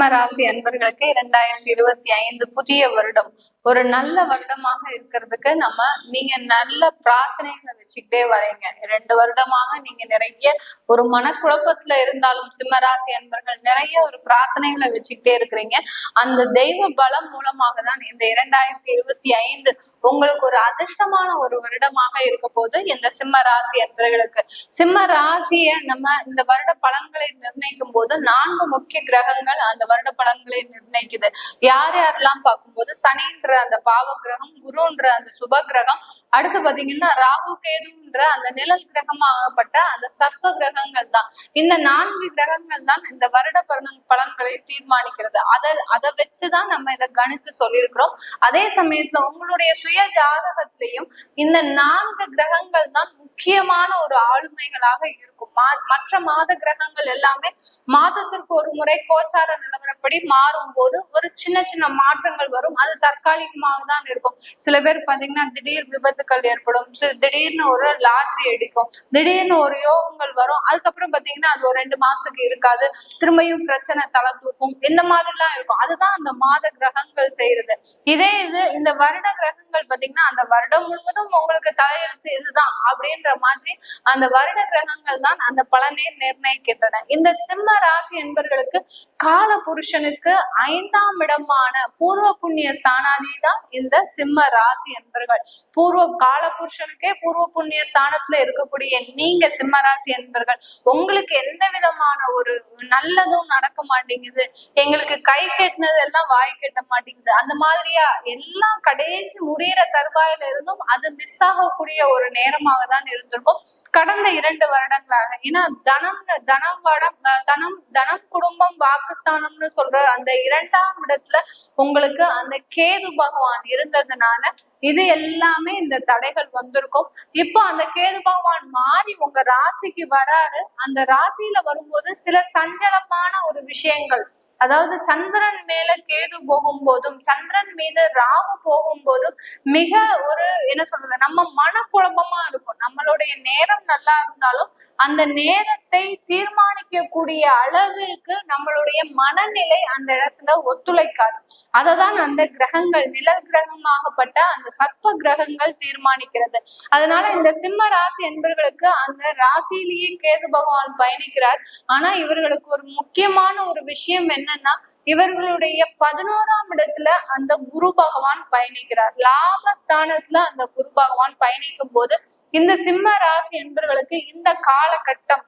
சிம்ம ராசி அன்பர்களுக்கு இரண்டாயிரத்தி இருபத்தி ஐந்து புதிய வருடம். ஒரு நல்ல வருடமாக இருக்கிறதுக்கு நம்ம நீங்க நல்ல பிரார்த்தனைகளை வச்சுக்கிட்டே வரீங்க. ரெண்டு வருடமாக நீங்க நிறைய ஒரு மனக்குழப்பத்துல இருந்தாலும் சிம்மராசி அன்பர்கள் நிறைய ஒரு பிரார்த்தனைகளை வச்சுக்கிட்டே இருக்கிறீங்க. அந்த தெய்வ பலம் மூலமாக தான் இந்த இரண்டாயிரத்தி இருபத்தி ஐந்து உங்களுக்கு ஒரு அதிர்ஷ்டமான ஒரு வருடமாக இருக்க போது இந்த சிம்ம ராசி அன்பர்களுக்கு. சிம்ம ராசியை நம்ம இந்த வருட பலன்களை நிர்ணயிக்கும் போது நான்கு முக்கிய கிரகங்கள் அந்த வருட பலன்களை நிர்ணயிக்குது. யார் யாரெல்லாம் பார்க்கும்போது சனின்ற அந்த பாவ கிரகம் குருன்ற அந்த சுப கிரகம் அடுத்து பாத்தீங்கன்னா ராகு கேதுன்ற அந்த நிழல் கிரகமாகப்பட்ட அந்த சர்ப்ப கிரகங்கள் தான். இந்த நான்கு கிரகங்கள் தான் இந்த வருட பலன் பலன்களை தீர்மானிக்கிறது. அதை அதை வச்சுதான் நம்ம இதை கணிச்சு சொல்லியிருக்கிறோம். அதே சமயத்துல உங்களுடைய சுய ஜாதகத்திலையும் இந்த நான்கு கிரகங்கள் தான் முக்கியமான ஒரு ஆளுமைகளாக இருக்கும். மா- மற்ற மாத கிரகங்கள் எல்லாமே மாதத்திற்கு ஒரு முறை கோச்சார நிலவரப்படி மாறும் போது ஒரு சின்ன சின்ன மாற்றங்கள் வரும். அது தற்காலிகமாக தான் இருக்கும். சில பேர் பாத்தீங்கன்னா திடீர் விபத்துக்கள் ஏற்படும். திடீர்னு ஒரு லாட்ரி அடிக்கும். திடீர்னு ஒரு யோகங்கள் வரும். அதுக்கப்புறம் பாத்தீங்கன்னா அது ஒரு ரெண்டு மாசத்துக்கு இருக்காது. திரும்பியும் பிரச்சனை தலை தூக்கும். இந்த மாதிரிலாம் இருக்கும். அதுதான் அந்த மாத கிரகங்கள் செய்யறது. இதே இது இந்த வருட கிரகங்கள் பாத்தீங்கன்னா அந்த வருடம் முழுவதும் உங்களுக்கு தலையெழுத்து இதுதான் அப்படின்ற மாதிரி அந்த வருட கிரகங்கள் தான் அந்த பலனை நிர்ணயிக்கின்றன. இந்த சிம்ம ராசி என்பர்களுக்கு கால புருஷனுக்கு ஐந்தாம் இடமான பூர்வ புண்ணிய ஸ்தானாதி தான் இந்த சிம்ம ராசி என்பர்கள். பூர்வ கால புருஷனுக்கே பூர்வ புண்ணிய ஸ்தானத்துல இருக்கக்கூடிய நீங்க சிம்ம ராசி என்பர்கள் உங்களுக்கு எந்த விதமான ஒரு நல்லதும் நடக்க மாட்டேங்குது. எங்களுக்கு கை கெட்டினது எல்லாம் வாய் கெட்ட மாட்டேங்குது. அந்த மாதிரியா எல்லாம் கடைசி முடிகிற தருவாயில இருந்தும் அது மிஸ் ஆகக்கூடிய ஒரு நேரமாக தான் இருந்திருக்கும். கடந்த இரண்டு வருடங்களாக. ஏன்னா தனம் தனம் வடம் தனம் தனம் குடும்பம் வாக்குஸ்தானம்னு சொல்ற அந்த இரண்டாம் இடத்துல உங்களுக்கு அந்த கேது பகவான் இருந்ததுனால இது எல்லாமே இந்த தடைகள் வந்திருக்கும். இப்போ அந்த கேது பகவான் மாறி உங்க ராசிக்கு வராரு. அந்த ராசியில வரும்போது சில சஞ்சலமான ஒரு விஷயங்கள். அதாவது சந்திரன் மேல கேது போகும்போதும் சந்திரன் மீது ராகு போகும்போதும் மிக ஒரு என்ன சொல்றது நம்ம மனக்குழப்பமா இருக்கும். நம்மளுடைய நேரம் நல்லா இருந்தாலும் அந்த நேரத்தை தீர்மானிக்கக்கூடிய அளவிற்கு நம்மளுடைய மனநிலை அந்த இடத்துல ஒத்துழைக்காது. அததான் அந்த கிரகங்கள் நிழல் கிரகமாகப்பட்ட அந்த சர்ப்ப கிரகங்கள் தீர்மானிக்கிறது. அதனால இந்த சிம்ம ராசி என்பவர்களுக்கு அந்த ராசியிலேயே கேது பகவான் பயணிக்கிறார். ஆனா இவர்களுக்கு ஒரு முக்கியமான ஒரு விஷயம் என்னன்னா இவர்களுடைய பதினோராம் இடத்துல அந்த குரு பகவான் பயணிக்கிறார். லாபஸ்தானத்துல அந்த குரு பகவான் பயணிக்கும் போது இந்த சிம்ம ராசி என்பவர்களுக்கு இந்த காலகட்டம்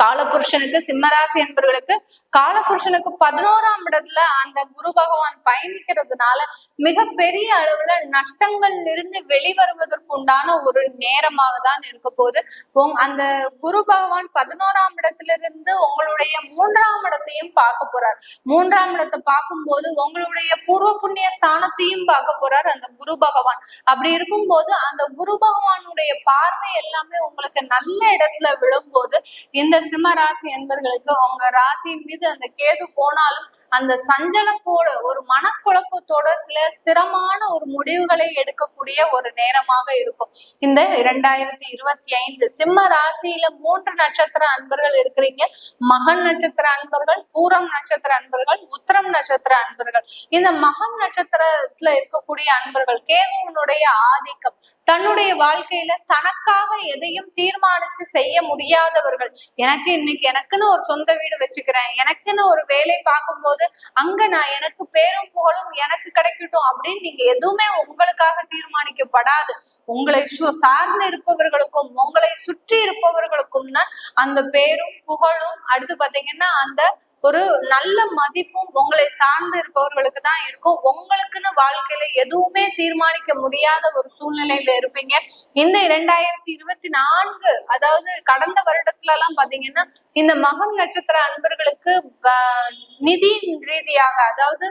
காலபுருஷனுக்கு சிம்மராசி என்பவர்களுக்கு காலபுருஷனுக்கு பதினோராம் இடத்துல அந்த குரு பகவான் பயணிக்கிறதுனால மிகப்பெரிய அளவுல நஷ்டங்கள் இருந்து வெளிவருவதற்கு உண்டான ஒரு நேரமாக தான் இருக்க போகுது. அந்த குரு பகவான் பதினோராம் இடத்துல இருந்து உங்களுடைய மூன்றாம் இடத்தையும் பார்க்க போறார். மூன்றாம் இடத்தை பார்க்கும்போது உங்களுடைய பூர்வ புண்ணிய ஸ்தானத்தையும் பார்க்க போறார் அந்த குரு பகவான். அப்படி இருக்கும்போது அந்த குரு பகவானுடைய பார்வை எல்லாமே உங்களுக்கு நல்ல இடத்துல விழும்போது இந்த சிம்ம ராசி என்பர்களுக்கு உங்க ராசியின் மீது அந்த கேது போனாலும் அந்த சஞ்சலத்தோட ஒரு மனக்குழப்பத்தோட சில ஸ்திரமான ஒரு முடிவுகளை எடுக்கக்கூடிய ஒரு நேரமாக இருக்கும். இந்த இரண்டாயிரத்தி இருபத்தி ஐந்து சிம்ம ராசியில மூன்று நட்சத்திர அன்பர்கள் இருக்கிறீங்க. மகன் நட்சத்திர அன்பர்கள் பூரம் நட்சத்திர அன்பர்கள் உத்திரம் நட்சத்திர அன்பர்கள். இந்த மகம் நட்சத்திரத்துல இருக்கக்கூடிய அன்பர்கள் கேதுவனுடைய ஆதிக்கம். தன்னுடைய வாழ்க்கையில தனக்காக எதையும் தீர்மானிச்சு செய்ய முடியாதவர்கள். எனக்கு இன்னைக்கு எனக்குன்னு ஒரு சொந்த வீடு வச்சுக்கிறேன். எனக்குன்னு ஒரு வேலை பார்க்கும்போது அங்க நான் எனக்கு பேரும் புகழும் எனக்கு கிடைக்கட்டும் அப்படின்னு நீங்க எதுவுமே உங்களுக்காக தீர்மானிக்கப்படாது. உங்களை சு- சார்ந்து இருப்பவர்களுக்கும் உங்களை சுற்றி இருப்பவர்களுக்கும் தான் அந்த பேரும் புகழும். அடுத்து பாத்தீங்கன்னா அந்த ஒரு நல்ல மதிப்பும் உங்களை சார்ந்து இருப்பவர்களுக்கு தான் இருக்கும். உங்களுக்குன்னு வாழ்க்கையில எதுவுமே தீர்மானிக்க முடியாத ஒரு சூழ்நிலையில இருப்பீங்க. இந்த இரண்டாயிரத்தி இருபத்தி நான்கு அதாவது கடந்த வருடத்துல எல்லாம் பாத்தீங்கன்னா இந்த மகம் நட்சத்திர அன்பர்களுக்கு நிதி ரீதியாக அதாவது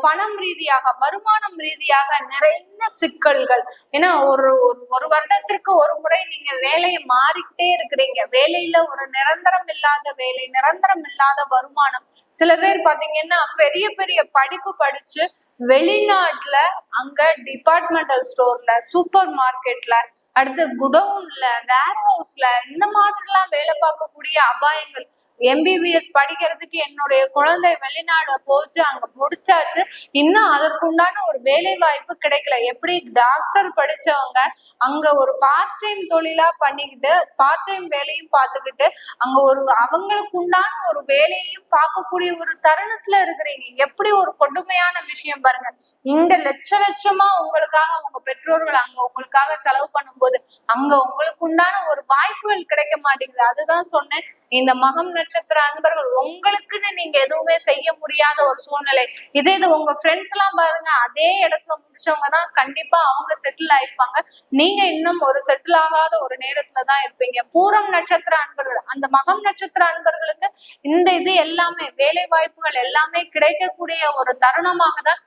பணம் ரீதியாக வருமானம் ரீதியாக நிறைய சிக்கல்கள். ஏன்னா ஒரு ஒரு- ஒரு வருடத்திற்கு ஒரு முறை நீங்க வேலையை மாறிக்கிட்டே இருக்கிறீங்க. வேலையில ஒரு நிரந்தரம் இல்லாத வேலை நிரந்தரம் இல்லாத வருமானம். சில பேர் பாத்தீங்கன்னா பெரிய பெரிய படிப்பு படிச்சு வெளிநாட்டுல அங்க டிபார்ட்மெண்டல் ஸ்டோர்ல சூப்பர் மார்க்கெட்ல அடுத்து குடவுன்ல வேர் ஹவுஸ்ல இந்த மாதிரிலாம் வேலை பார்க்கக்கூடிய அபாயங்கள். எம்பிபிஎஸ் படிக்கிறதுக்கு என்னுடைய குழந்தை வெளிநாடு போச்சு அங்க முடிச்சாச்சு. இன்னும் அதற்குண்டான ஒரு வேலை வாய்ப்பு கிடைக்கல. எப்படி டாக்டர் படிச்சவங்க அங்க ஒரு பார்ட் டைம் தொழிலா பண்ணிக்கிட்டு பார்ட் டைம் வேலையும் பார்த்துக்கிட்டு அங்க ஒரு அவங்களுக்கு உண்டான ஒரு வேலையும் பார்க்கக்கூடிய ஒரு தருணத்துல இருக்கிறீங்க. எப்படி ஒரு கொடுமையான விஷயம் பாருங்க. இங்க லட்ச லட்சமா உங்களுக்காக உங்க பெற்றோர்கள் அங்க உங்களுக்காக செலவு பண்ணும்போது அங்க உங்களுக்கு உண்டான ஒரு வாய்ப்புகள் கிடைக்க மாட்டேங்குது. அதுதான் சொன்னேன். இந்த மகம் நட்சத்திர அன்பர்கள் உங்களுக்குன்னு நீங்க எதுவுமே செய்ய முடியாத ஒரு சூழ்நிலை. இதே இது உங்க ஃப்ரெண்ட்ஸ் எல்லாம் பாருங்க அதே இடத்துல முடிச்சவங்க தான் கண்டிப்பா அவங்க செட்டில் ஆயிருப்பாங்க. நீங்க இன்னும் ஒரு செட்டில் ஆகாத ஒரு நேரத்துல தான் இருப்பீங்க. பூரம் நட்சத்திர அன்பர்கள் அந்த மகம் நட்சத்திர அன்பர்களுக்கு இந்த இது எல்லாமே வேலை வாய்ப்புகள் எல்லாமே கிடைக்கக்கூடிய ஒரு தருணமாக தான்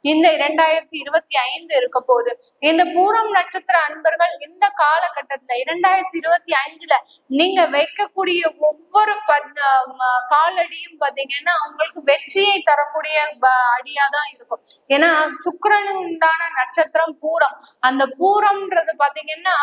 இந்த இரண்டாயிரத்தி இருபத்தி ஐந்து இருக்க போகுது. இந்த பூரம் நட்சத்திர அன்பர்கள் இந்த காலகட்டத்துல இரண்டாயிரத்தி இருபத்தி அஞ்சுல நீங்க வைக்கக்கூடிய ஒவ்வொரு பத் காலடியும் பாத்தீங்கன்னா உங்களுக்கு வெற்றியை தரக்கூடிய ப- அடியாதான் இருக்கும். ஏன்னா சுக்கரனு உண்டான நட்சத்திரம் பூரம். அந்த பூரம்ன்றது பாத்தீங்கன்னா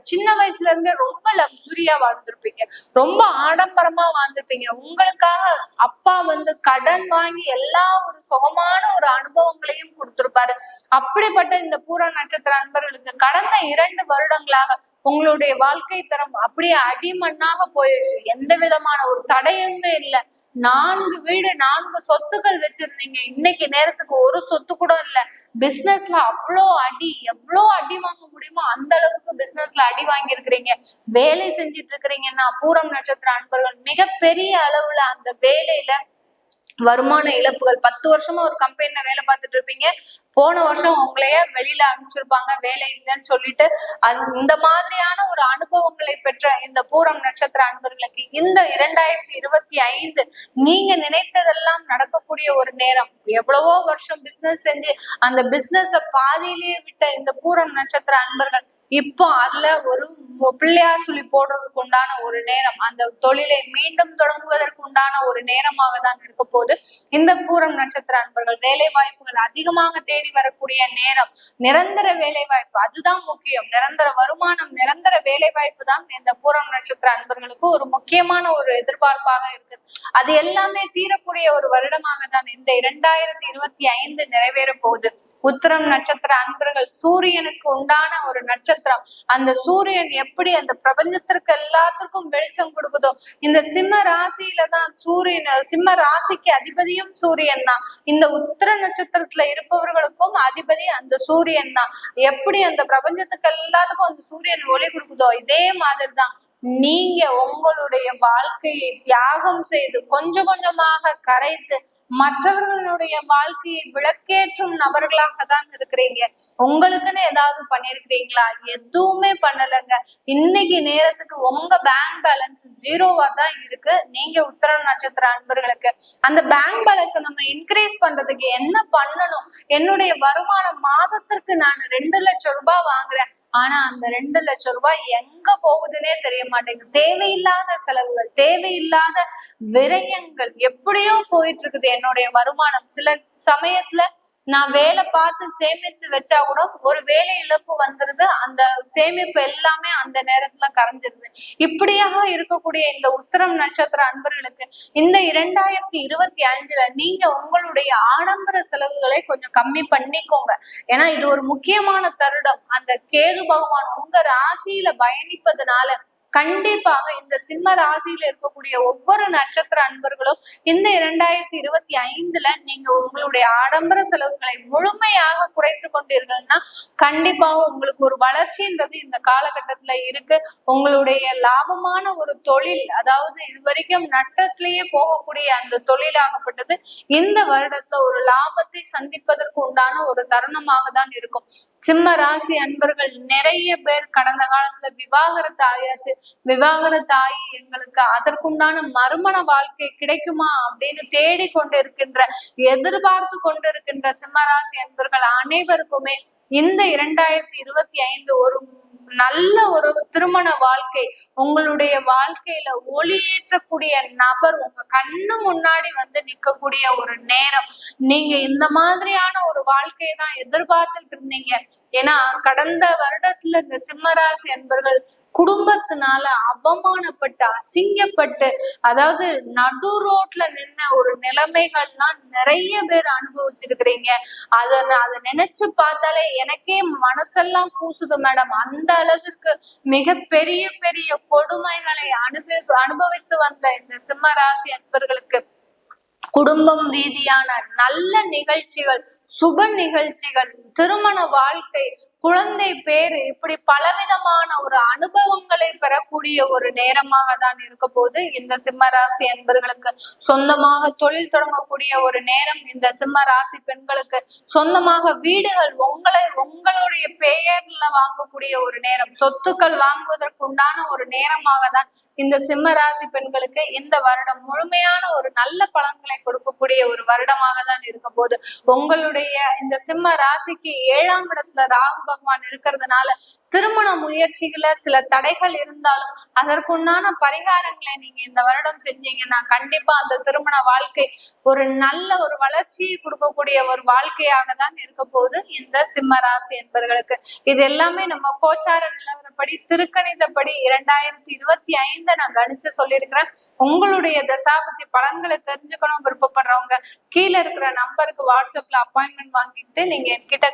சின்ன வயசுல இருந்தே ரொம்ப லக்ஸுரியா வாழ்ந்திருப்பீங்க. ரொம்ப ஆடம்பரமா வாழ்ந்திருப்பீங்க. உங்களுக்காக அப்பா வந்து கடன் வாங்கி எல்லா ஒரு சுகமான ஒரு அனுபவம் அனுபவங்களையும் கொடுத்திருப்பாரு. அப்படிப்பட்ட இந்த பூர நட்சத்திர அன்பர்களுக்கு கடந்த இரண்டு வருடங்களாக உங்களுடைய வாழ்க்கை தரம் அப்படியே அடிமண்ணாக போயிடுச்சு. எந்த விதமான ஒரு தடையுமே இல்லை. நான்கு வீடு நான்கு சொத்துக்கள் வச்சிருந்தீங்க. இன்னைக்கு நேரத்துக்கு ஒரு சொத்து கூட இல்ல. பிசினஸ்ல அவ்வளோ அடி எவ்வளோ அடி வாங்க முடியுமோ அந்த அளவுக்கு பிசினஸ்ல அடி வாங்கியிருக்கிறீங்க. வேலை செஞ்சிட்டு இருக்கிறீங்கன்னா பூரம் நட்சத்திர அன்பர்கள் மிகப்பெரிய அளவுல அந்த வேலையில வருமான இழப்புகள். பத்து வருஷமா ஒரு கம்பெனில வேலை பார்த்துட்டு இருப்பீங்க. போன வருஷம் உங்களையே வெளியில அனுப்பிச்சிருப்பாங்க. வேலை இல்லைன்னு சொல்லிட்டு அது இந்த மாதிரியான ஒரு அனுபவங்களை பெற்ற இந்த பூரம் நட்சத்திர அன்பர்களுக்கு இந்த இரண்டாயிரத்தி இருபத்தி ஐந்து நீங்க நினைத்ததெல்லாம் நடக்கக்கூடிய ஒரு நேரம். எவ்வளவோ வருஷம் பிசினஸ் செஞ்சு அந்த பிசினஸ பாதியிலேயே விட்ட இந்த பூரம் நட்சத்திர அன்பர்கள் இப்போ அதுல ஒரு பிள்ளையார் சொல்லி போடுறதுக்கு உண்டான ஒரு நேரம். அந்த தொழிலை மீண்டும் தொடங்குவதற்கு உண்டான ஒரு நேரமாக தான் இருக்க போது இந்த பூரம் நட்சத்திர அன்பர்கள் வேலை வாய்ப்புகள் அதிகமாக தேடி வரக்கூடிய நேரம். நிரந்தர வேலை வாய்ப்பு. அதுதான் முக்கியம். நிரந்தர வருமானம் நிரந்தர வேலை வாய்ப்பு தான் இந்த பூரம் நட்சத்திர அன்பர்களுக்கு ஒரு முக்கியமான ஒரு எதிர்பார்ப்பாக இருக்குது. அது எல்லாமே தீரக்கூடிய ஒரு வருடமாக தான் இந்த இரண்டாயிரத்தி இருபத்தி ஐந்து நிறைவேற போகுது. உத்தரம் நட்சத்திர அன்பர்கள் சூரியனுக்கு உண்டான ஒரு நட்சத்திரம். அந்த சூரியன் எப்படி அந்த பிரபஞ்சத்திற்கு எல்லாத்துக்கும் வெளிச்சம் கொடுக்குதோ இந்த சிம்ம ராசியில தான் சூரியன் சிம்ம ராசிக்கு அதிபதியும் சூரியன் தான். இந்த உத்திர நட்சத்திரத்துல இருப்பவர்களுக்கும் அதிபதி அந்த சூரியன் தான். எப்படி அந்த பிரபஞ்சத்துக்கு எல்லாத்துக்கும் அந்த சூரியன் ஒளி கொடுக்குதோ இதே மாதிரி தான் நீங்க உங்களுடைய வாழ்க்கையை தியாகம் செய்து கொஞ்சம் கொஞ்சமாக கரைத்து மற்றவர்களுடைய வாழ்க்கையை விளக்கேற்றும் நபர்களாக தான் இருக்கிறீங்க. உங்களுக்குன்னு ஏதாவது பண்ணிருக்கிறீங்களா எதுவுமே பண்ணலைங்க. இன்னைக்கு நேரத்துக்கு உங்க பேங்க் பேலன்ஸ் ஜீரோவா தான் இருக்கு. நீங்க உத்தர நட்சத்திர அன்பர்களுக்கு. அந்த பேங்க் பேலன்ஸை நம்ம இன்க்ரீஸ் பண்றதுக்கு என்ன பண்ணணும்? என்னுடைய வருமானம் மாதத்திற்கு நான் ரெண்டு லட்சம் ரூபாய் வாங்குறேன். ஆனா அந்த ரெண்டு லட்சம் ரூபாய் எங்க போகுதுன்னே தெரிய மாட்டேங்குது. தேவையில்லாத செலவுகள் தேவையில்லாத விரயங்கள் எப்படியோ போயிட்டு இருக்குது என்னுடைய வருமானம். சில சமயத்துல நான் வேலை பார்த்து சேமிச்சு வச்சா கூட ஒரு வேலை இழப்பு வந்துருது. அந்த சேமிப்பு எல்லாமே அந்த நேரத்துல கரைஞ்சிருது. இப்படியாக இருக்கக்கூடிய இந்த உத்தரம் நட்சத்திர அன்பர்களுக்கு இந்த இரண்டாயிரத்தி இருபத்தி அஞ்சுல நீங்க உங்களுடைய ஆடம்பர செலவுகளை கொஞ்சம் கம்மி பண்ணிக்கோங்க. ஏன்னா இது ஒரு முக்கியமான தருடம். அந்த கேது பகவான் உங்க ராசியில பயணிப்பதனால கண்டிப்பாக இந்த சிம்ம ராசியில இருக்கக்கூடிய ஒவ்வொரு நட்சத்திர அன்பர்களும் இந்த இரண்டாயிரத்தி இருபத்தி ஐந்துல நீங்க உங்களுடைய ஆடம்பர செலவுகளை முழுமையாக குறைத்து கொண்டீர்கள்னா கண்டிப்பாக உங்களுக்கு ஒரு வளர்ச்சின்றது இந்த காலகட்டத்துல இருக்கு. உங்களுடைய லாபமான ஒரு தொழில் அதாவது இது வரைக்கும் நட்டத்திலேயே போகக்கூடிய அந்த தொழிலாகப்பட்டது இந்த வருடத்துல ஒரு லாபத்தை சந்திப்பதற்கு உண்டான ஒரு தருணமாக தான் இருக்கும். சிம்ம ராசி அன்பர்கள் நிறைய பேர் கடந்த காலத்துல விவாகரத்து ஆயாச்சு. விவாகர தாயி எங்களுக்கு அதற்குண்டான மறுமண வாழ்க்கை கிடைக்குமா அப்படின்னு தேடி கொண்டிருக்கின்ற எதிர்பார்த்து கொண்டிருக்கின்ற சிம்மராசி என்பவர்கள் அனைவருக்குமே இந்த இரண்டாயிரத்தி இருபத்தி ஐந்து ஒரு நல்ல ஒரு திருமண வாழ்க்கை உங்களுடைய வாழ்க்கையில ஒளியேற்றக்கூடிய நபர் உங்க கண்ணு முன்னாடி வந்து நிக்கக்கூடிய ஒரு நேரம். நீங்க இந்த மாதிரியான ஒரு வாழ்க்கையை தான் எதிர்பார்த்துட்டு இருந்தீங்க. ஏன்னா கடந்த வருடத்துல இந்த சிம்மராசி என்பர்கள் குடும்பத்தினால அவமானப்பட்டு அசிங்கப்பட்டு அதாவது நடு ரோட்ல நின்ன ஒரு நிலைமைகள்லாம் நிறைய பேர் அனுபவிச்சிருக்கிறீங்க. அத அதை நினைச்சு பார்த்தாலே எனக்கே மனசெல்லாம் கூசுது மேடம். அந்த அளவிற்கு மிக பெரிய பெரிய கொடுமைகளை அனுபவி அனுபவித்து வந்த இந்த சிம்ம ராசி அன்பர்களுக்கு குடும்பம் ரீதியான நல்ல நிகழ்ச்சிகள் சுப நிகழ்ச்சிகள் திருமண வாழ்க்கை குழந்தை பேரு இப்படி பலவிதமான ஒரு அனுபவங்களை பெறக்கூடிய ஒரு நேரமாக தான் இருக்க போது இந்த சிம்ம ராசி என்பர்களுக்கு சொந்தமாக தொழில் தொடங்கக்கூடிய ஒரு நேரம் இந்த சிம்ம ராசி பெண்களுக்கு சொந்தமாக வீடுகள் உங்களை உங்களுடைய பெயர்ல வாங்கக்கூடிய ஒரு நேரம் சொத்துக்கள் வாங்குவதற்கு உண்டான ஒரு நேரமாக தான் இந்த சிம்ம ராசி பெண்களுக்கு இந்த வருடம் முழுமையான ஒரு நல்ல பலன்களை கொடுக்கக்கூடிய ஒரு வருடமாக தான் இருக்க போது உங்களுடைய இந்த சிம்ம ராசிக்கு ஏழாம் இடத்துல ராகு பகவான் இருக்கிறதுனால திருமண முயற்சிகள சில தடைகள் இருந்தாலும் அதற்குண்டான பரிகாரங்களை நீங்க இந்த வருடம் செஞ்சீங்கன்னா கண்டிப்பா அந்த திருமண வாழ்க்கை ஒரு நல்ல ஒரு வளர்ச்சியை கொடுக்கக்கூடிய ஒரு வாழ்க்கையாக தான் இருக்க போகுது இந்த சிம்ம ராசி என்பவர்களுக்கு இது எல்லாமே நம்ம கோச்சார நிலவரப்படி திருக்கணிதப்படி இரண்டாயிரத்தி இருபத்தி ஐந்த நான் கணிச்சு சொல்லியிருக்கிறேன். உங்களுடைய தசாபதி பலன்களை தெரிஞ்சுக்கணும் விருப்பப்படுறவங்க கீழே இருக்கிற நம்பருக்கு வாட்ஸ்அப்ல அப்பாயின்மெண்ட் வாங்கிட்டு நீங்க என்கிட்ட